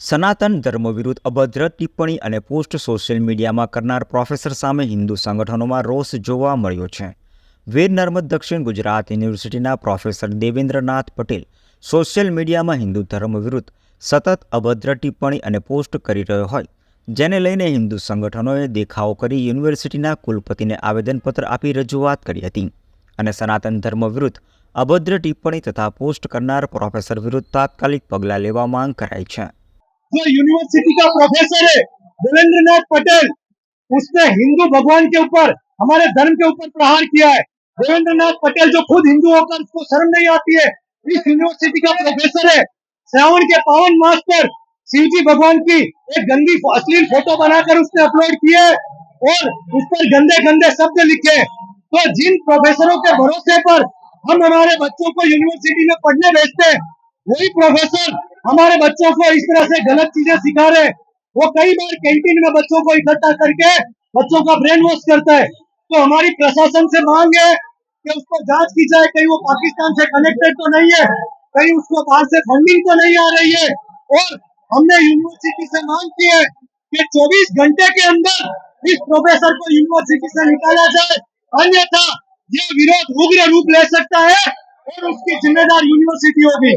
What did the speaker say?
સનાતન ધર્મ વિરુદ્ધ અભદ્ર ટિપ્પણી અને પોસ્ટ સોશિયલ મીડિયામાં કરનાર પ્રોફેસર સામે હિન્દુ સંગઠનોમાં રોષ જોવા મળ્યો છે. વીર નર્મદ દક્ષિણ ગુજરાત યુનિવર્સિટીના પ્રોફેસર દેવેન્દ્રનાથ પટેલ સોશિયલ મીડિયામાં હિન્દુ ધર્મ વિરુદ્ધ સતત અભદ્ર ટિપ્પણી અને પોસ્ટ કરી રહ્યો હોય, જેને લઈને હિન્દુ સંગઠનોએ દેખાવો કરી યુનિવર્સિટીના કુલપતિને આવેદનપત્ર આપી રજૂઆત કરી હતી અને સનાતન ધર્મ વિરુદ્ધ અભદ્ર ટિપ્પણી તથા પોસ્ટ કરનાર પ્રોફેસર વિરુદ્ધ તાત્કાલિક પગલાં લેવા માંગ કરાઈ છે. जो यूनिवर्सिटी का प्रोफेसर है देवेंद्र नाथ पटेल उसने हिंदू भगवान के ऊपर, हमारे धर्म के ऊपर प्रहार किया है। देवेंद्र नाथ पटेल जो खुद हिंदू होकर उसको शर्म नहीं आती है, इस यूनिवर्सिटी का प्रोफेसर है। श्रावण के पावन मास पर शिव जी भगवान की एक गंदी, अश्लील फ़ोटो बनाकर उसने अपलोड किए और उस पर गंदे गंदे शब्द लिखे तो जिन प्रोफेसरों के भरोसे पर हम हमारे बच्चों को यूनिवर्सिटी में पढ़ने भेजते हैं, वही प्रोफेसर हमारे बच्चों को इस तरह से गलत चीज़ें सिखा रहे वो कई बार कैंटीन में बच्चों को इकट्ठा करके बच्चों का ब्रेन वॉश करता है। तो हमारी प्रशासन से मांग है कि उसको जाँच की जाए, कहीं वो पाकिस्तान से कनेक्टेड तो नहीं है, कहीं उसको बाहर से फंडिंग तो नहीं आ रही है। और हमने यूनिवर्सिटी से मांग की है कि 24 घंटे के अंदर इस प्रोफेसर को यूनिवर्सिटी से निकाला जाए। अन्यथा ये विरोध उग्र रूप ले सकता है और उसकी जिम्मेदार यूनिवर्सिटी होगी।